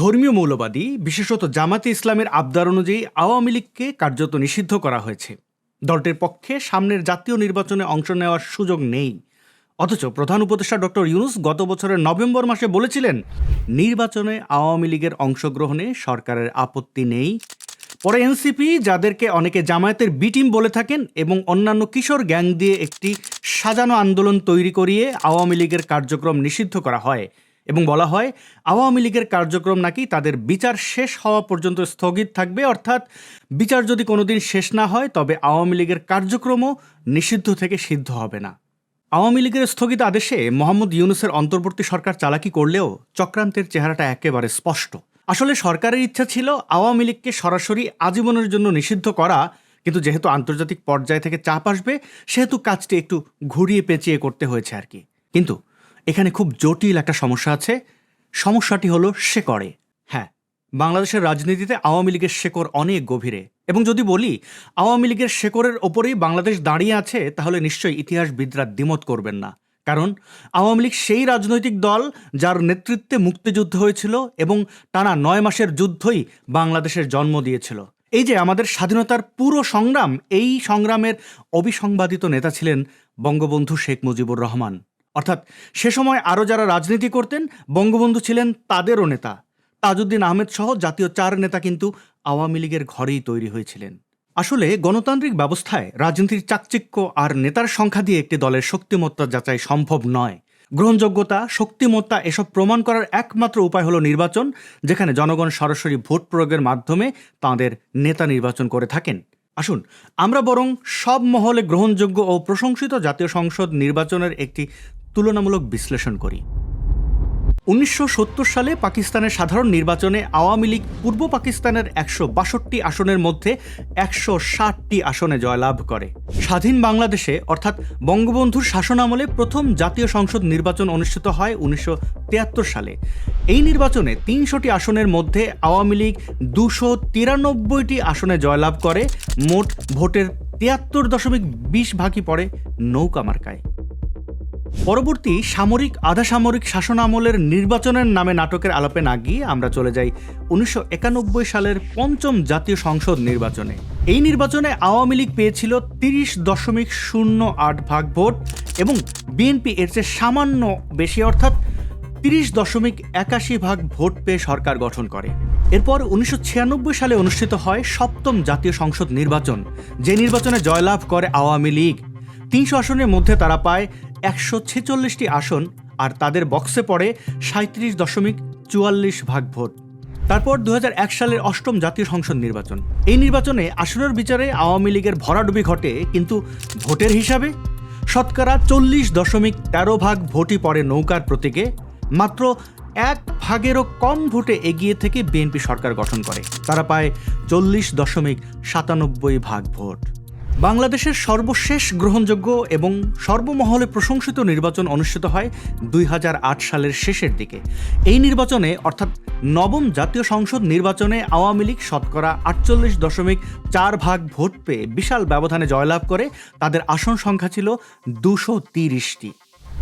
ধর্মীয় মৌলবাদী, বিশেষত জামাতে ইসলামের আবদার অনুযায়ী আওয়ামী লীগকে কার্যত নিষিদ্ধ করা হয়েছে। দলটির পক্ষে সামনের জাতীয় নির্বাচনে অংশ নেওয়ার সুযোগ নেই। অথচ প্রধান উপদেষ্টা ডক্টর ইউনুস গত বছরের নভেম্বর মাসে বলেছিলেন, নির্বাচনে আওয়ামী লীগের অংশগ্রহণে সরকারের আপত্তি নেই। পরে এনসিপি, যাদেরকে অনেকে জামায়াতের বি টিম বলে থাকেন এবং অন্যান্য কিশোর গ্যাং দিয়ে একটি সাজানো আন্দোলন তৈরি করিয়ে আওয়ামী লীগের কার্যক্রম নিষিদ্ধ করা হয়। এবং বলা হয়, আওয়ামী লীগের কার্যক্রম নাকি তাদের বিচার শেষ হওয়া পর্যন্ত স্থগিত থাকবে। অর্থাৎ বিচার যদি কোনোদিন শেষ না হয়, তবে আওয়ামী লীগের কার্যক্রমও নিষিদ্ধ থেকে সিদ্ধ হবে না। আওয়ামী লীগের স্থগিত আদেশে মোহাম্মদ ইউনুসের অন্তর্বর্তী সরকার চালাকি করলেও চক্রান্তের চেহারাটা একেবারে স্পষ্ট। আসলে সরকারের ইচ্ছা ছিল আওয়ামী লীগকে সরাসরি আজীবনের জন্য নিষিদ্ধ করা, কিন্তু যেহেতু আন্তর্জাতিক পর্যায় থেকে চাপ আসবে, সেহেতু কাজটি একটু ঘুরিয়ে পেঁচিয়ে করতে হয়েছে আর কি। কিন্তু এখানে খুব জটিল একটা সমস্যা আছে। সমস্যাটি হলো শেকড়ে। হ্যাঁ বাংলাদেশের রাজনীতিতে আওয়ামী লীগের শেকড় অনেক গভীরে। এবং যদি বলি, আওয়ামী লীগের শেকড়ের ওপরেই বাংলাদেশ দাঁড়িয়ে আছে, তাহলে নিশ্চয়ই ইতিহাসবিদরা দ্বিমত করবেন না। কারণ আওয়ামী লীগ সেই রাজনৈতিক দল যার নেতৃত্বে মুক্তিযুদ্ধ হয়েছিল এবং টানা নয় মাসের যুদ্ধই বাংলাদেশের জন্ম দিয়েছিল। এই যে আমাদের স্বাধীনতার পুরো সংগ্রাম, এই সংগ্রামের অবিসংবাদিত নেতা ছিলেন বঙ্গবন্ধু শেখ মুজিবুর রহমান। অর্থাৎ সে সময় আরও যারা রাজনীতি করতেন, বঙ্গবন্ধু ছিলেন তাদেরও নেতা। তাজউদ্দিন আহমেদ সহ জাতীয় চার নেতা কিন্তু আওয়ামী লীগের ঘরেই তৈরি হয়েছিলেন। আসলে গণতান্ত্রিক ব্যবস্থায় রাজনীতির চাকচিক্য আর নেতার সংখ্যা দিয়ে একটি দলের শক্তিমত্তা যাচাই সম্ভব নয়। গ্রহণযোগ্যতা, শক্তিমত্তা এসব প্রমাণ করার একমাত্র উপায় হলো নির্বাচন, যেখানে জনগণ সরাসরি ভোট প্রয়োগের মাধ্যমে তাঁদের নেতা নির্বাচন করে থাকেন। আসুন, আমরা বরং সব মহলে গ্রহণযোগ্য ও প্রশংসিত জাতীয় সংসদ নির্বাচনের একটি তুলনামূলক বিশ্লেষণ করি। উনিশশো সত্তর সালে পাকিস্তানের সাধারণ নির্বাচনে আওয়ামী লীগ পূর্ব পাকিস্তানের একশো বাষট্টি আসনের মধ্যে একশো ষাটটি আসনে জয়লাভ করে। স্বাধীন বাংলাদেশে, অর্থাৎ বঙ্গবন্ধুর শাসনামলে প্রথম জাতীয় সংসদ নির্বাচন অনুষ্ঠিত হয় উনিশশো তিয়াত্তর সালে। এই নির্বাচনে তিনশোটি আসনের মধ্যে আওয়ামী লীগ দুশো তিরানব্বইটি আসনে জয়লাভ করে, মোট ভোটের তিয়াত্তর দশমিক বিশ ভাগই পড়ে নৌকা মার্কায়। পরবর্তী সামরিক আধা সামরিক শাসন আমলের নির্বাচনের নামে নাটকের আলাপে না গিয়ে আমরা চলে যাই উনিশশো একানব্বই সালের পঞ্চম জাতীয় সংসদ নির্বাচনে। এই নির্বাচনে আওয়ামী লীগ পেয়েছিল তিরিশ দশমিক শূন্য আট ভাগ ভোট এবং বিএনপি এর চেয়ে সামান্য বেশি, অর্থাৎ তিরিশ দশমিক একাশি ভাগ ভোট পেয়ে সরকার গঠন করে। এরপর উনিশশো ছিয়ানব্বই সালে অনুষ্ঠিত হয় সপ্তম জাতীয় সংসদ নির্বাচন, যে নির্বাচনে জয়লাভ করে আওয়ামী লীগ। তিনশো আসনের মধ্যে তারা পায় একশো ছেচল্লিশটি আসন আর তাদের বক্সে পড়ে সাঁত্রিশ দশমিক চুয়াল্লিশ ভাগ ভোট তারপর দু হাজার এক সালের অষ্টম জাতীয় সংসদ নির্বাচন। এই নির্বাচনে আসনের বিচারে আওয়ামী লীগের ভরাডুবি ঘটে, কিন্তু ভোটের হিসাবে? শতকরা চল্লিশ দশমিক তেরো ভাগ ভোটই পড়ে নৌকার প্রতীকে, মাত্র এক ভাগেরও কম ভোটে এগিয়ে থেকে বিএনপি সরকার গঠন করে। তারা পায় চল্লিশ দশমিক সাতানব্বই ভাগ ভোট। বাংলাদেশের সর্বশেষ গ্রহণযোগ্য এবং সর্বমহলে প্রশংসিত নির্বাচন অনুষ্ঠিত হয় দুই হাজার আট সালের শেষের দিকে। এই নির্বাচনে, অর্থাৎ নবম জাতীয় সংসদ নির্বাচনে আওয়ামী লীগ শতকরা আটচল্লিশ দশমিক চার ভাগ ভোট পেয়ে বিশাল ব্যবধানে জয়লাভ করে, তাদের আসন সংখ্যা ছিল দুশো তিরিশটি।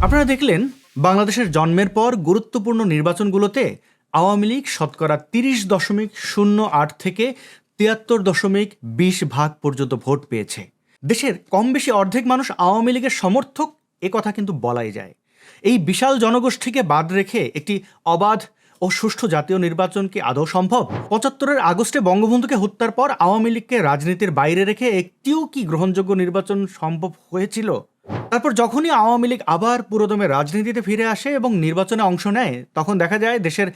আপনারা দেখলেন, বাংলাদেশের জন্মের পর গুরুত্বপূর্ণ নির্বাচনগুলোতে আওয়ামী লীগ শতকরা তিরিশ দশমিক শূন্য আট থেকে তিয়াত্তর দশমিক বিশ ভাগ পর্যন্ত ভোট পেয়েছে। দেশের কম বেশি অর্ধেক মানুষ আওয়ামী লীগের সমর্থক, এ কথা কিন্তু বলাই যায়। এই বিশাল জনগোষ্ঠীকে বাদ রেখে একটি অবাধ ও সুষ্ঠু জাতীয় নির্বাচন কি আদৌ সম্ভব? পঁচাত্তরের আগস্টে বঙ্গবন্ধুকে হত্যার পর আওয়ামী লীগকে রাজনীতির বাইরে রেখে একটিও কি গ্রহণযোগ্য নির্বাচন সম্ভব হয়েছিল? তারপর যখনই আওয়ামী লীগ আবার পুরোদমে রাজনীতিতে ফিরে আসে এবং নির্বাচনে অংশ নেয়, তখন দেখা যায় দেশের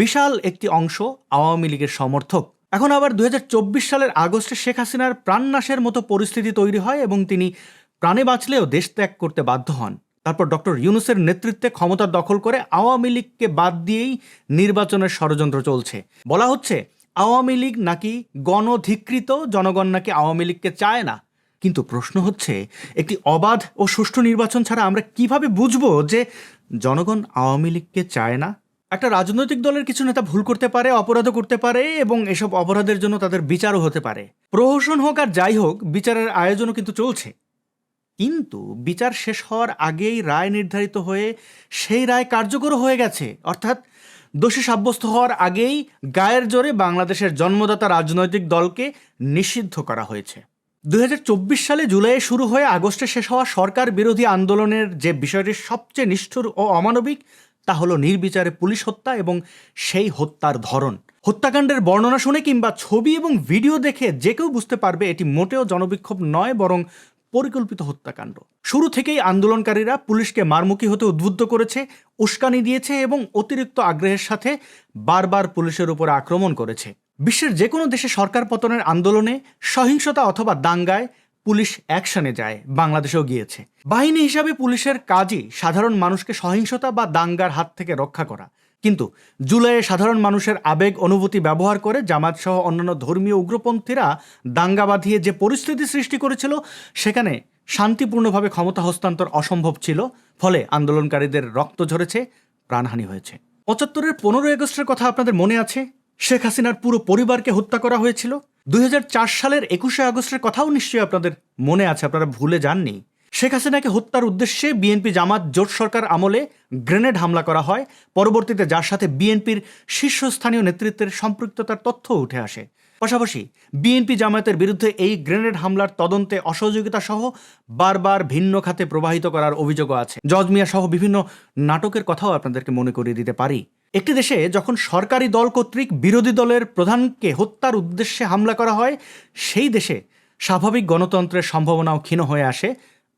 বিশাল একটি অংশ আওয়ামী লীগের সমর্থক। এখন আবার দু হাজার চব্বিশ সালের আগস্টে শেখ হাসিনার প্রাণনাশের মতো পরিস্থিতি তৈরি হয় এবং তিনি প্রাণে বাঁচলেও দেশ ত্যাগ করতে বাধ্য হন। তারপর ডক্টর ইউনুসের নেতৃত্বে ক্ষমতা দখল করে আওয়ামী লীগকে বাদ দিয়েই নির্বাচনের ষড়যন্ত্র চলছে। বলা হচ্ছে, আওয়ামী লীগ নাকি গণধিকৃত, জনগণ নাকি আওয়ামী লীগকে চায় না? কিন্তু প্রশ্ন হচ্ছে, একটি অবাধ ও সুষ্ঠু নির্বাচন ছাড়া আমরা কীভাবে বুঝব যে জনগণ আওয়ামী লীগকে চায় না? একটা রাজনৈতিক দলের কিছু নেতা ভুল করতে পারে, অপরাধও করতে পারে এবং এসব অপরাধের জন্য তাদের বিচারও হতে পারে। প্রহসন হোক আর যাই হোক, বিচারের আয়োজনও কিন্তু চলছে। কিন্তু বিচার শেষ হওয়ার আগেই রায় নির্ধারিত হয়ে সেই রায় কার্যকর হয়ে গেছে। অর্থাৎ দোষী সাব্যস্ত হওয়ার আগেই গায়ের জোরে বাংলাদেশের জন্মদাতা রাজনৈতিক দলকে নিষিদ্ধ করা হয়েছে। দুই হাজার চব্বিশ সালে জুলাইয়ে শুরু হয়ে আগস্টে শেষ হওয়া সরকার বিরোধী আন্দোলনের যে বিষয়টি সবচেয়ে নিষ্ঠুর ও অমানবিক তা হলো নির্বিচারে পুলিশ হত্যা এবং সেই হত্যার ধরন। হত্যাকাণ্ডের বর্ণনা শুনে কিংবা ছবি এবং ভিডিও দেখে যে কেউ বুঝতে পারবে এটি মোটেও জনবিক্ষোভ নয়, বরং পরিকল্পিত হত্যাকাণ্ড। শুরু থেকেই আন্দোলনকারীরা পুলিশকে মারমুখী হতে উদ্বুদ্ধ করেছে, উস্কানি দিয়েছে এবং অতিরিক্ত আগ্রহের সাথে বারবার পুলিশের উপর আক্রমণ করেছে। বিশ্বের যে কোনো দেশে সরকার পতনের আন্দোলনে সহিংসতা অথবা দাঙ্গায় পুলিশ অ্যাকশনে যায়, বাংলাদেশেও গিয়েছে। বাহিনী হিসাবে পুলিশের কাজই সাধারণ মানুষকে সহিংসতা বা দাঙ্গার হাত থেকে রক্ষা করা। কিন্তু জুলাইয়ে সাধারণ মানুষের আবেগ, অনুভূতি ব্যবহার করে জামাত সহ অন্যান্য ধর্মীয় উগ্রপন্থীরা দাঙ্গা বাঁধিয়ে যে পরিস্থিতি সৃষ্টি করেছিল, সেখানে শান্তিপূর্ণভাবে ক্ষমতা হস্তান্তর অসম্ভব ছিল, ফলে আন্দোলনকারীদের রক্ত ঝরেছে, প্রাণহানি হয়েছে। পঁচাত্তরের পনেরোই আগস্টের কথা আপনাদের মনে আছে? শেখ হাসিনার পুরো পরিবারকে হত্যা করা হয়েছিল? হাজার সালের একুশে আগস্টের কথাও নিশ্চয়ই আপনাদের মনে আছে, আপনারা ভুলে যাননি। শেখ হাসিনাকে হত্যার উদ্দেশ্যে বিএনপি জামাত জোট সরকার আমলে গ্রেনেড হামলা করা হয়। পরবর্তীতে যার সাথে বিএনপির শীর্ষস্থানীয় নেতৃত্বের সম্পৃক্ততার তথ্য উঠে আসে। পাশাপাশি বিএনপি জামায়াতের বিরুদ্ধে এই গ্রেনেড হামলার তদন্তে অসহযোগিতা সহ বারবার ভিন্ন খাতে প্রবাহিত করার অভিযোগও আছে। জজ মিয়া সহ বিভিন্ন নাটকের কথাও আপনাদেরকে মনে করিয়ে দিতে পারি। একটি দেশে যখন সরকারি দল কর্তৃক বিরোধী দলের প্রধানকে হত্যার উদ্দেশ্যে হামলা করা হয়, সেই দেশে স্বাভাবিক গণতন্ত্রের সম্ভাবনাও ক্ষীণ হয়ে আসে।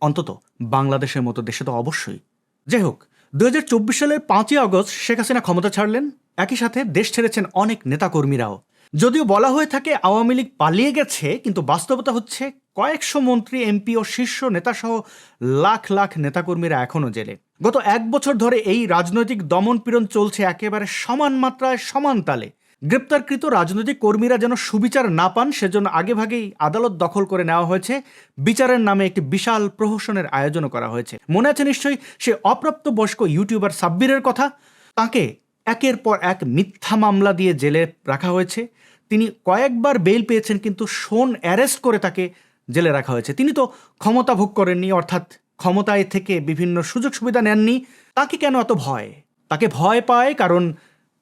অন্তত বাংলাদেশের মতো দেশে তো অবশ্যই। যাই হোক দু হাজার চব্বিশ সালের পাঁচই আগস্ট শেখ হাসিনা ক্ষমতা ছাড়লেন। একই সাথে দেশ ছেড়েছেন অনেক নেতাকর্মীরাও। যদিও বলা হয়ে থাকে আওয়ামী লীগ পালিয়ে গেছে, কিন্তু বাস্তবতা হচ্ছে কয়েকশো মন্ত্রী, এমপি ও শীর্ষ নেতাসহ লাখ লাখ নেতাকর্মীরা এখনও জেলে। গত এক বছর ধরে এই রাজনৈতিক দমন পীড়ন চলছে একেবারে সমান মাত্রায়, সমান তালে। গ্রেপ্তারকৃত রাজনৈতিক কর্মীরা যেন সুবিচার না পান, সেজন্য আগেভাগেই আদালত দখল করে নেওয়া হয়েছে। বিচারের নামে একটি বিশাল প্রহসনের আয়োজনও করা হয়েছে। মনে আছে নিশ্চয়ই সে অপ্রাপ্ত বয়স্ক ইউটিউবার সাব্বিরের কথা? তাকে একের পর এক মিথ্যা মামলা দিয়ে জেলে রাখা হয়েছে। তিনি কয়েকবার বেল পেয়েছেন, কিন্তু শোন অ্যারেস্ট করে তাকে জেলে রাখা হয়েছে। তিনি তো ক্ষমতা ভোগ করেননি, অর্থাৎ ক্ষমতায় থেকে বিভিন্ন সুযোগ সুবিধা নেননি, তাকে কেন এত ভয়? তাকে ভয় পায় কারণ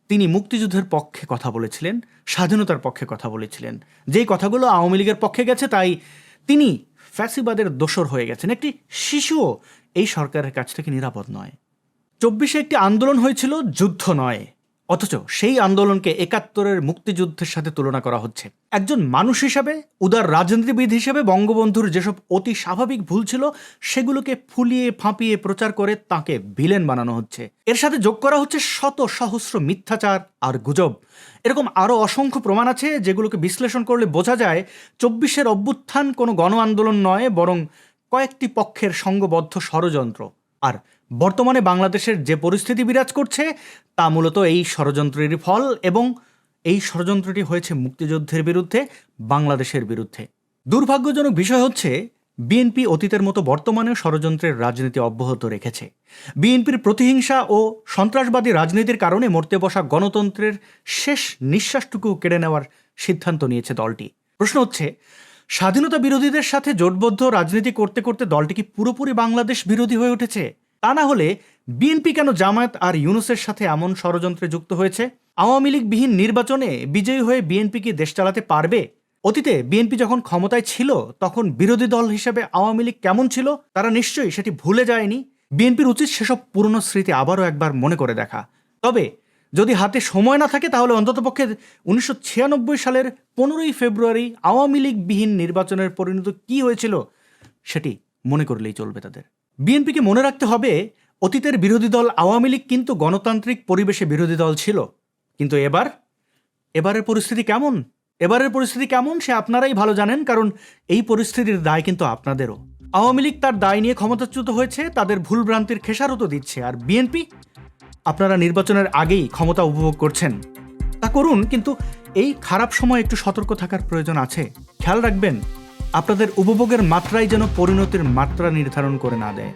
তিনি মুক্তিযুদ্ধের পক্ষে কথা বলেছিলেন, স্বাধীনতার পক্ষে কথা বলেছিলেন। যেই কথাগুলো আওয়ামী লীগের পক্ষে গেছে, তাই তিনি ফ্যাসিবাদের দোসর হয়ে গেছেন। একটি শিশুও এই সরকারের কাছ থেকে নিরাপদ নয়। চব্বিশে একটি আন্দোলন হয়েছিল, যুদ্ধ নয়। অথচ সেই আন্দোলনকে একাত্তরের মুক্তিযুদ্ধের সাথে তুলনা করা হচ্ছে। একজন মানুষ হিসাবে, উদার রাজনীতিবিদ হিসেবে বঙ্গবন্ধুর যেসব অতি স্বাভাবিক ভুল ছিল, সেগুলোকে ফুলিয়ে ফাঁপিয়ে প্রচার করে তাকে ভিলেন বানানো হচ্ছে। এর সাথে যোগ করা হচ্ছে শত সহস্র মিথ্যাচার আর গুজব। এরকম আরও অসংখ্য প্রমাণ আছে যেগুলোকে বিশ্লেষণ করলে বোঝা যায়, চব্বিশের অভ্যুত্থান কোনো গণ আন্দোলন নয়, বরং কয়েকটি পক্ষের সঙ্গবদ্ধ ষড়যন্ত্র। আর বর্তমানে বাংলাদেশের যে পরিস্থিতি বিরাজ করছে, তা মূলত এই ষড়যন্ত্রেরই ফল এবং এই ষড়যন্ত্রটি হয়েছে মুক্তিযুদ্ধের বিরুদ্ধে, বাংলাদেশের বিরুদ্ধে। দুর্ভাগ্যজনক বিষয় হচ্ছে, বিএনপি অতীতের মতো বর্তমানেও ষড়যন্ত্রের রাজনীতি অব্যাহত রেখেছে। বিএনপির প্রতিহিংসা ও সন্ত্রাসবাদী রাজনীতির কারণে মরতে বসা গণতন্ত্রের শেষ নিঃশ্বাসটুকু কেড়ে নেওয়ার সিদ্ধান্ত নিয়েছে দলটি। প্রশ্ন হচ্ছে, স্বাধীনতা বিরোধীদের সাথে জোটবদ্ধ রাজনীতি করতে করতে দলটি কি পুরোপুরি বাংলাদেশ বিরোধী হয়ে উঠেছে? তা না হলে বিএনপি কেন জামায়াত আর ইউনুসের সাথে এমন ষড়যন্ত্রে যুক্ত হয়েছে? আওয়ামী লীগবিহীন নির্বাচনে বিজয়ী হয়ে বিএনপি কি দেশ চালাতে পারবে? অতীতে বিএনপি যখন ক্ষমতায় ছিল, তখন বিরোধী দল হিসেবে আওয়ামী লীগ কেমন ছিল? তারা নিশ্চয়ই সেটি ভুলে যায়নি। বিএনপির উচিত সেসব পুরনো স্মৃতি আবারও একবার মনে করে দেখা। তবে যদি হাতে সময় না থাকে, তাহলে অন্ততপক্ষে উনিশশো ছিয়ানব্বই সালের পনেরোই ফেব্রুয়ারি আওয়ামী লীগবিহীন নির্বাচনের পরিণত কি হয়েছিল, সেটি মনে করলেই চলবে তাদের। বিএনপিকে মনে রাখতে হবে, অতীতের বিরোধী দল আওয়ামী লীগ কিন্তু গণতান্ত্রিক পরিবেশে বিরোধী দল ছিল। কিন্তু এবার, এবারের পরিস্থিতি কেমন? এবারের পরিস্থিতি কেমন সে আপনারাই ভালো জানেন, কারণ এই পরিস্থিতির দায় কিন্তু আপনাদেরও। আওয়ামী লীগ তার দায় নিয়ে ক্ষমতাচ্যুত হয়েছে, তাদের ভুলভ্রান্তির খেসারত দিচ্ছে, আর বিএনপি আপনারা নির্বাচনের আগেই ক্ষমতা উপভোগ করছেন। তা করুন, কিন্তু এই খারাপ সময় একটু সতর্ক থাকার প্রয়োজন আছে। খেয়াল রাখবেন আপনাদের উপভোগের মাত্রাই যেন পরিণতির মাত্রা নির্ধারণ করে না দেয়।